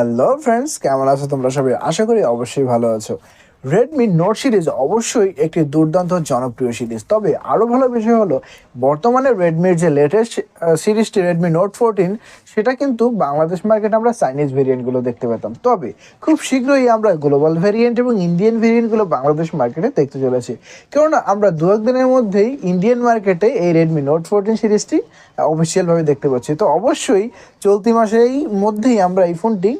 Hello friends কেমন আছো তোমরা সবাই? আশা করি অবশ্যই ভালো আছো। রেডমি নোট সিরিজ অবশ্যই একটি দুর্দান্ত জনপ্রিয় সিরিজ তবে আরও ভালো বিষয় হলো, বর্তমানে রেডমির যে লেটেস্ট সিরিজটি রেডমি নোট ফোরটিন সেটা কিন্তু বাংলাদেশ মার্কেটে আমরা চাইনিজ ভেরিয়েন্টগুলো দেখতে পেতাম। তবে খুব শীঘ্রই আমরা গ্লোবাল ভেরিয়েন্ট এবং ইন্ডিয়ান ভেরিয়েন্টগুলো বাংলাদেশ মার্কেটে দেখতে চলেছি। কেননা আমরা দু একদিনের মধ্যেই ইন্ডিয়ান মার্কেটে এই রেডমি নোট ফোরটিন সিরিজটি অফিসিয়ালভাবে দেখতে পাচ্ছি। তো অবশ্যই চলতি মাসেই মধ্যেই আমরা এই ফোনটি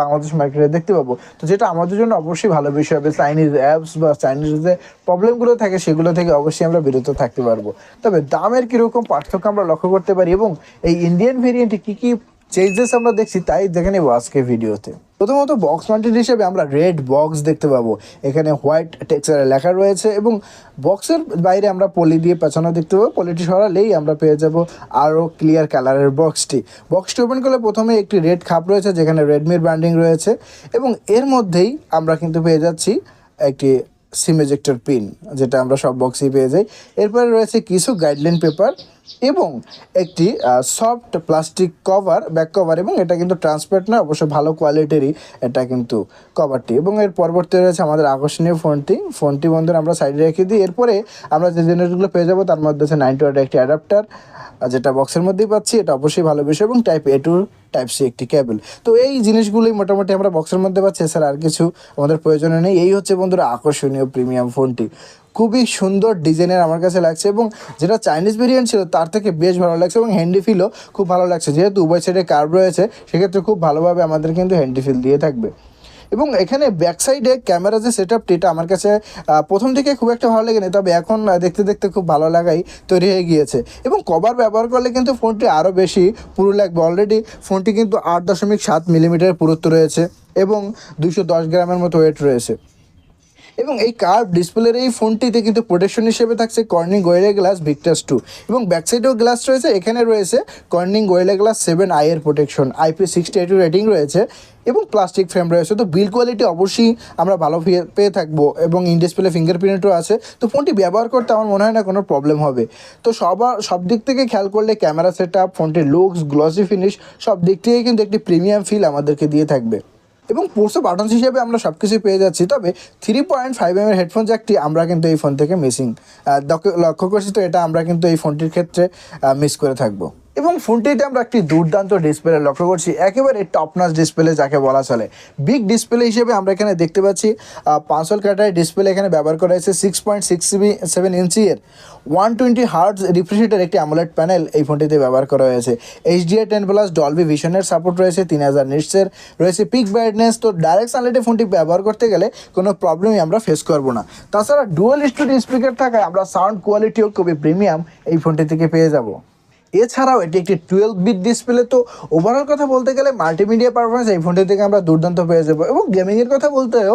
বাংলাদেশ মার্কেটে দেখতে পাবো। তো যেটা আমাদের জন্য অবশ্যই ভালো বিষয় হবে চাইনিজ অ্যাপস বা চাইনিজ যে প্রবলেমগুলো থাকে, সেগুলো থেকে অবশ্যই আমরা বিরত থাকতে পারব। তবে দামের কীরকম পার্থক্য আমরা লক্ষ্য করতে পারি এবং এই ইন্ডিয়ান ভেরিয়েন্টে কী কী চেঞ্জেস আমরা দেখছি, তাই দেখে নেব আজকে ভিডিওতে। প্রথমত বক্স মাউন্টেড হিসেবে আমরা রেড বক্স দেখতে পাবো। এখানে হোয়াইট টেক্সচারে লেখা রয়েছে এবং বক্সের বাইরে আমরা পলি দিয়ে পেছানো দেখতে পাবো। পলিটি সরালেই আমরা পেয়ে যাব আরও ক্লিয়ার কালারের বক্সটি বক্সটি ওপেন করলে প্রথমে একটি রেড খাপ রয়েছে, যেখানে রেডমির ব্র্যান্ডিং রয়েছে এবং এর মধ্যেই আমরা কিন্তু পেয়ে যাচ্ছি একটি সিম এজেক্টর পিন যেটা আমরা সব বক্সেই পেয়ে যাই। এরপরে রয়েছে কিছু গাইডলাইন পেপার এবং একটি soft plastic cover back cover এবং এটা কিন্তু ট্রান্সপারেন্ট না অবশ্য ভালো কোয়ালিটিরই এটা কিন্তু কভারটি এবং এর পরবর্তী রয়েছে আমাদের আকর্ষণীয় ফোনটি ফোনটি বন্ধুরা আমরা সাইডে রেখে দিই। এরপরে আমরা যে জিনিসগুলো পেয়ে যাব, তার মধ্যে আছে নাইনটি ওয়াটের একটি অ্যাডাপ্টার যেটা বক্সের মধ্যেই পাচ্ছি, এটা অবশ্যই ভালো বিষয় এবং type A to type C একটি কেবল তো এই জিনিসগুলোই মোটামুটি আমরা বক্সের মধ্যে পাচ্ছি, এছাড়া আর কিছু আমাদের প্রয়োজন নেই। এই হচ্ছে বন্ধুরা আকর্ষণীয় প্রিমিয়াম ফোনটি খুবই সুন্দর ডিজাইনের আমার কাছে লাগছে এবং যেটা চাইনিজ ভেরিয়েন্ট ছিল, তার থেকে বেশ ভালো লাগছে এবং হ্যান্ডি ফিলও খুব ভালো লাগছে। যেহেতু উভয় সাইডে কার্ভ রয়েছে, সেক্ষেত্রে খুব ভালোভাবে আমাদের কিন্তু হ্যান্ডি ফিল দিয়ে থাকবে। এবং এখানে ব্যাক সাইডে ক্যামেরা যে সেট আপটি এটা আমার কাছে প্রথম থেকে খুব একটা ভালো লাগেনি, তবে এখন দেখতে দেখতে খুব ভালো লাগাই তৈরি হয়ে গিয়েছে। এবং কভার ব্যবহার করলে কিন্তু ফোনটি আরও বেশি পুরো লাগবে। অলরেডি ফোনটি কিন্তু আট দশমিক সাত মিলিমিটার পুরুত্ব রয়েছে এবং দুশো দশ গ্রামের মতো ওয়েট রয়েছে। এবং এই কার্ভ ডিসপ্লের এই ফোনটিতে কিন্তু প্রোটেকশন হিসেবে থাকছে Corning Gorilla glass Victus two এবং ব্যাক সাইডেও গ্লাস রয়েছে, এখানে রয়েছে Corning Gorilla glass seven i এর protection IP sixty eight rating রয়েছে এবং প্লাস্টিক ফ্রেম রয়েছে। তো বিল কোয়ালিটি অবশ্যই আমরা ভালো পেয়ে- পেয়ে থাকব এবং ইন ডিসপ্লে ফিঙ্গারপ্রিন্টও আছে। তো ফোনটি ব্যবহার করতে আমার মনে হয় না কোনো প্রবলেম হবে। তো সবার, সব দিক থেকে খেয়াল করলে ক্যামেরা সেট আপ ফোনটির লুকস গ্লসি ফিনিশ সব দিক থেকে কিন্তু একটি প্রিমিয়াম ফিল আমাদেরকে দিয়ে থাকবে। এবং পোর্সো বাটনস হিসেবে আমরা সব কিছুই পেয়ে যাচ্ছি। তবে থ্রি পয়েন্ট ফাইভ এম এর হেডফোন জ্যাকটি আমরা কিন্তু এই ফোন থেকে মিসিং লক্ষ্য করছি তো এটা আমরা কিন্তু এই ফোনটির ক্ষেত্রে মিস করে থাকব। এবং ফোনটিতে আমরা একটি দুর্দান্ত ডিসপ্লে লক্ষ্য করছি। একেবারে টপনাস ডিসপ্লে যাকে বলা চলে। বিগ ডিসপ্লে হিসেবে আমরা এখানে দেখতে পাচ্ছি পাঁচশোল ক্যাটার ডিসপ্লে এখানে ব্যবহার করা হয়েছে six point six GB seven এর। One twenty hertz refresh rate একটি আমলেট প্যানেল এই ফোনটিতে ব্যবহার করা হয়েছে। এইচডিআই টেন প্লাস ডলবি ভিশনের সাপোর্ট রয়েছে, তিন হাজার নিটসের রয়েছে পিক ব্রাইটনেস তো ডাইরেক্ট সানলাইটে ফোনটি ব্যবহার করতে গেলে কোনো প্রবলেমই আমরা ফেস করব না। তাছাড়া ডুয়াল স্টুডিও স্পিকার থাকায় আমরা সাউন্ড কোয়ালিটিও খুবই প্রিমিয়াম এই ফোনটি থেকে পেয়ে যাব। এছাড়াও এটি একটি টুয়েলভ বিট ডিসপ্লে তো ওভারঅল কথা বলতে গেলে মাল্টিমিডিয়া পারফরমেন্স এই ফোনটি থেকে আমরা দুর্দান্ত পেয়ে যাব। এবং গেমিংয়ের কথা বলতেও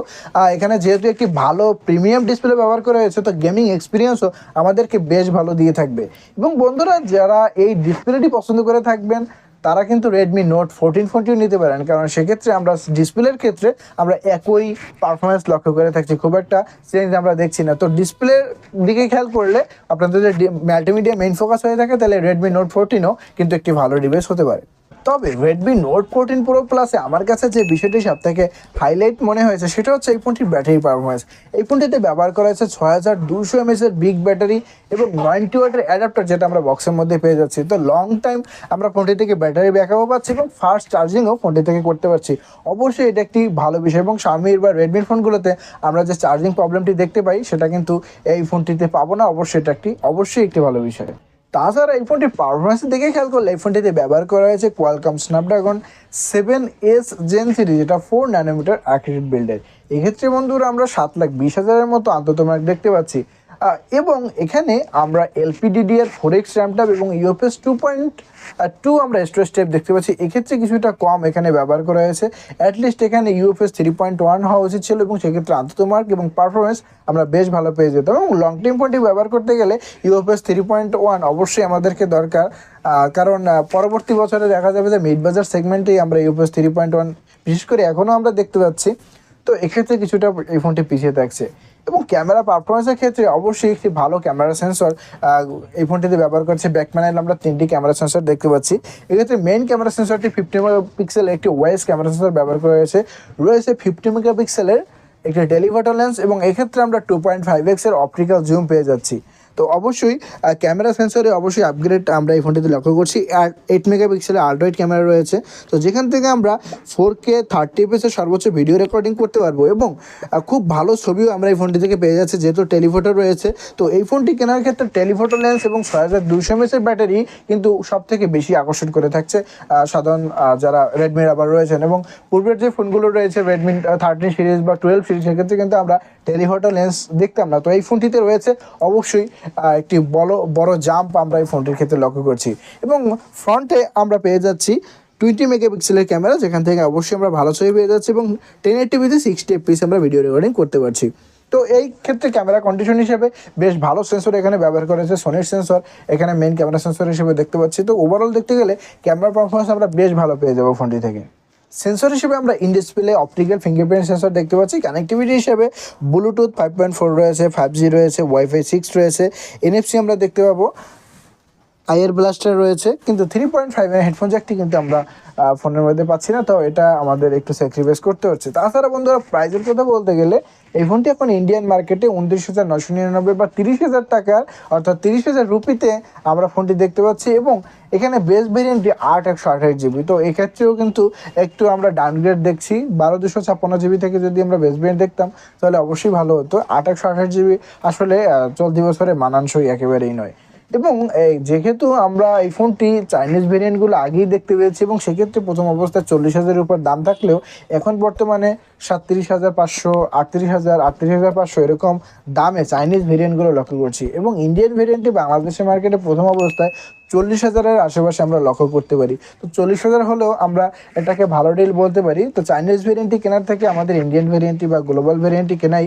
এখানে যেহেতু একটি ভালো প্রিমিয়াম ডিসপ্লে ব্যবহার করা হয়েছে, তো গেমিং এক্সপিরিয়েন্সও আমাদেরকে বেশ ভালো দিয়ে থাকবে। এবং বন্ধুরা, যারা এই ডিসপ্লেটি পছন্দ করে থাকবেন তারা কিন্তু রেডমি নোট ফোরটিন ফোনটিও নিতে পারেন, কারণ সেক্ষেত্রে আমরা ডিসপ্লের ক্ষেত্রে আমরা একই পারফরমেন্স লক্ষ্য করে থাকছি। খুব একটা চেঞ্জ আমরা দেখছি না। তো ডিসপ্লের দিকে খেয়াল করলে আপনাদের যদি মাল্টিমিডিয়া মেইন ফোকাস হয়ে থাকে, তাহলে রেডমি নোট ফোরটিনও কিন্তু একটি ভালো ডিভাইস হতে পারে। তবে রেডমি নোট ফোরটিন প্রো প্লাসে আমার কাছে যে বিষয়টি সব থেকে হাইলাইট মনে হয়েছে, সেটা হচ্ছে এই ফোনটির ব্যাটারি পারফরমেন্স এই ফোনটিতে ব্যবহার করা হয়েছে ছয় হাজার দুশো এমএস এর বিগ ব্যাটারি এবং নাইনটি ওয়াটের অ্যাডাপ্টার যেটা আমরা বক্সের মধ্যে পেয়ে যাচ্ছি। তো লং টাইম আমরা ফোনটি থেকে ব্যাটারি ব্যাকআপও পাচ্ছি এবং ফাস্ট চার্জিংও ফোনটি থেকে করতে পারছি। অবশ্যই এটা একটি ভালো বিষয় এবং স্বামীর বা রেডমির ফোনগুলোতে আমরা যে চার্জিং প্রবলেমটি দেখতে পাই, সেটা কিন্তু এই ফোনটিতে পাবো না। অবশ্যই এটা একটি, অবশ্যই একটি ভালো বিষয়। তাছাড়া এই ফোনটির পারফরমেন্সের দিকে খেয়াল করলে এই ফোনটিতে ব্যবহার করা হয়েছে Qualcomm Snapdragon seven S Gen series যেটা ফোর ন্যানোমিটার আর্কিটেক্ট বিল্ডের এক্ষেত্রে বন্ধুরা, আমরা সাত লাখ বিশ হাজারের মতো আন্ততমার্ক দেখতে পাচ্ছি। এবং এখানে আমরা এলপিডিডিআর ফোর এক্স র্যামটাপ এবং ইউএফএস টু পয়েন্ট টু আমরা স্টোরেজ স্টেপ দেখতে পাচ্ছি। এক্ষেত্রে কিছুটা কম এখানে ব্যবহার করা হয়েছে। অ্যাটলিস্ট এখানে ইউএফএস থ্রি পয়েন্ট ওয়ান হওয়া উচিত ছিল এবং সেক্ষেত্রে আন্তত মার্ক এবং পারফরমেন্স আমরা বেশ ভালো পেয়ে যেতাম। এবং লং টাইম ফোনটি ব্যবহার করতে গেলে ইউএফএস থ্রি পয়েন্ট ওয়ান অবশ্যই আমাদেরকে দরকার। কারণ পরবর্তী বছরে দেখা যাবে যে মিড বাজার সেগমেন্টেই আমরা ইউএফএস থ্রি পয়েন্ট ওয়ান বিশেষ করে এখনও আমরা দেখতে পাচ্ছি। তো এক্ষেত্রে কিছুটা এই ফোনটি পিছিয়ে থাকছে। এবং ক্যামেরা পারফরমেন্সের ক্ষেত্রে অবশ্যই একটি ভালো ক্যামেরা সেন্সর এই ফোনটিতে ব্যবহার করছে ব্যাকম্যানের আমরা তিনটি ক্যামেরা সেন্সর দেখতে পাচ্ছি। এক্ষেত্রে মেইন ক্যামেরা সেন্সরটি ফিফটি মেগাপিক্সেল একটি ওয়াইস ক্যামেরা সেন্সর ব্যবহার করা হয়েছে। রয়েছে ফিফটি মেগাপিক্সেলের একটি ডেলিভার্টার লেন্স এবং এক্ষেত্রে আমরা টু পয়েন্ট ফাইভ এক্সের অপটিক্যাল জুম পেয়ে যাচ্ছি। তো অবশ্যই ক্যামেরা সেন্সরে অবশ্যই আপগ্রেড আমরা এই ফোনটিতে লক্ষ্য করছি। এইট মেগাপিক্সেলের আলট্রাইট ক্যামেরা রয়েছে। তো যেখান থেকে আমরা ফোর কে থার্টি এপিসের সর্বোচ্চ ভিডিও রেকর্ডিং করতে পারব এবং খুব ভালো ছবিও আমরা এই ফোনটি থেকে পেয়ে যাচ্ছি, যেহেতু টেলিফোটো রয়েছে। তো এই ফোনটি কেনার ক্ষেত্রে টেলিফোটো লেন্স এবং ছয় হাজার দুশো এমএসের ব্যাটারি কিন্তু সব থেকে বেশি আকর্ষণ করে থাকছে সাধারণ যারা রেডমির আবার রয়েছেন এবং পূর্বের যে ফোনগুলো রয়েছে রেডমি থার্টিন সিরিজ বা টুয়েলভ সিরিজ সেক্ষেত্রে কিন্তু আমরা টেলিফোটো লেন্স দেখতাম না। তো এই ফোনটিতে রয়েছে অবশ্যই একটি বড় বড় জাম্প আমরা এই ফোনটির ক্ষেত্রে লক্ষ্য করছি। এবং ফ্রন্টে আমরা পেয়ে যাচ্ছি টোয়েন্টি মেগাপিক্সেলের ক্যামেরা যেখান থেকে অবশ্যই আমরা ভালো ছবি পেয়ে যাচ্ছি এবং টেন এইটিভিতে সিক্সটি এফপিস আমরা ভিডিও রেকর্ডিং করতে পারছি। তো এই ক্ষেত্রে ক্যামেরা কন্ডিশন হিসেবে বেশ ভালো সেন্সর এখানে ব্যবহার করেছে সোনির সেন্সর এখানে মেন ক্যামেরা সেন্সর হিসেবে দেখতে পাচ্ছি। তো ওভারঅল দেখতে গেলে ক্যামেরা পারফরমেন্স আমরা বেশ ভালো পেয়ে যাব ফোনটি থেকে। সেন্সর হিসেবে আমরা in display optical fingerprint sensor দেখতে পাচ্ছি। কানেক্টিভিটি হিসেবে ব্লুটুথ ফাইভ পয়েন্ট ফোর রয়েছে ফাইভ জি রয়েছে ওয়াইফাই সিক্স রয়েছে এনএফসি আমরা দেখতে পাবো। আইয়ের ব্লাস্টার রয়েছে, কিন্তু থ্রি পয়েন্ট ফাইভ হেডফোন জ্যাকটি কিন্তু আমরা ফোনের মধ্যে পাচ্ছি না, তো এটা আমাদের একটু স্যাক্রিফাইস করতে হচ্ছে। তাছাড়া বন্ধুরা প্রাইজের কথা বলতে গেলে এই ফোনটি এখন ইন্ডিয়ান মার্কেটে উনত্রিশ হাজার নশো নিরানব্বই বা তিরিশ হাজার টাকার, অর্থাৎ তিরিশ হাজার রুপিতে আমরা ফোনটি দেখতে পাচ্ছি এবং এখানে বেস ভেরিয়েন্টটি আট একশো আঠাশ জিবি তো এক্ষেত্রেও কিন্তু একটু আমরা ডাউনগ্রেড দেখছি। বারো দুশো ছাপ্পান্ন জিবি থেকে যদি আমরা বেস ভেরিয়েন্ট দেখতাম, তাহলে অবশ্যই ভালো হতো। আট একশো আঠাশ জিবি আসলে চলতি বছরে মানানসই একেবারেই নয়। এবং এই যেহেতু আমরা এই ফোনটি চাইনিজ ভেরিয়েন্টগুলো আগেই দেখতে পেয়েছি এবং সেক্ষেত্রে প্রথম অবস্থায় চল্লিশ হাজারের উপর দাম থাকলেও এখন বর্তমানে সাতত্রিশ হাজার পাঁচশো, আটত্রিশ হাজার আটত্রিশ হাজার পাঁচশো এরকম দামে চাইনিজ ভেরিয়েন্টগুলো লক্ষ্য করছি। এবং ইন্ডিয়ান ভেরিয়েন্টটি বাংলাদেশের মার্কেটে প্রথম অবস্থায় চল্লিশ হাজারের আশেপাশে আমরা লক্ষ্য করতে পারি। তো চল্লিশ হাজার হলেও আমরা এটাকে ভালো ডিল বলতে পারি। তো চাইনিজ ভেরিয়েন্টটি কেনার থেকে আমাদের ইন্ডিয়ান ভেরিয়েন্টটি বা গ্লোবাল ভেরিয়েন্টটি কেনাই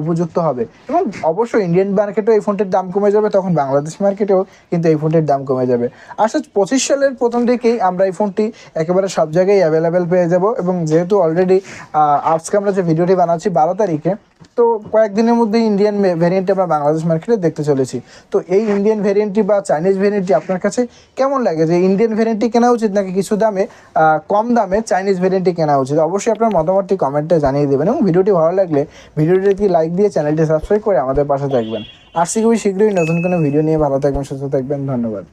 উপযুক্ত হবে। এবং অবশ্যই ইন্ডিয়ান মার্কেটেও এই ফোনটির দাম কমে যাবে, তখন বাংলাদেশ মার্কেটেও কিন্তু এই ফোনটির দাম কমে যাবে। আসলে পঁচিশ সালের প্রথম দিকেই আমরা এই ফোনটি একেবারে সব জায়গায় অ্যাভেলেবেল পেয়ে যাব এবং যেহেতু অলরেডি আজকে আমরা যে ভিডিওটি বানাচ্ছি বারো তারিখে, তো কয়েকদিনের মধ্যে ইন্ডিয়ান ভেরিয়েন্টটি আমরা বাংলাদেশ মার্কেটে দেখতে চলেছি। তো এই ইন্ডিয়ান ভেরিয়েন্টটি বা চাইনিজ ভেরিয়েন্টটি আপনার কাছে কেমন লাগে? যে ইন্ডিয়ান ভেরিয়েন্টটি কেনা উচিত নাকি কিছু দামে কম দামে চাইনিজ ভেরিয়েন্টটি কেনা উচিত? অবশ্যই আপনার মতামতটি কমেন্টে জানিয়ে দেবেন এবং ভিডিওটি ভালো লাগলে ভিডিওটিতে লাইক দিয়ে চ্যানেলটি সাবস্ক্রাইব করে আমাদের পাশে থাকবেন। আর খুবই শীঘ্রই নতুন কোনো ভিডিও নিয়ে ভালো থাকবেন, সুস্থ থাকবেন, ধন্যবাদ।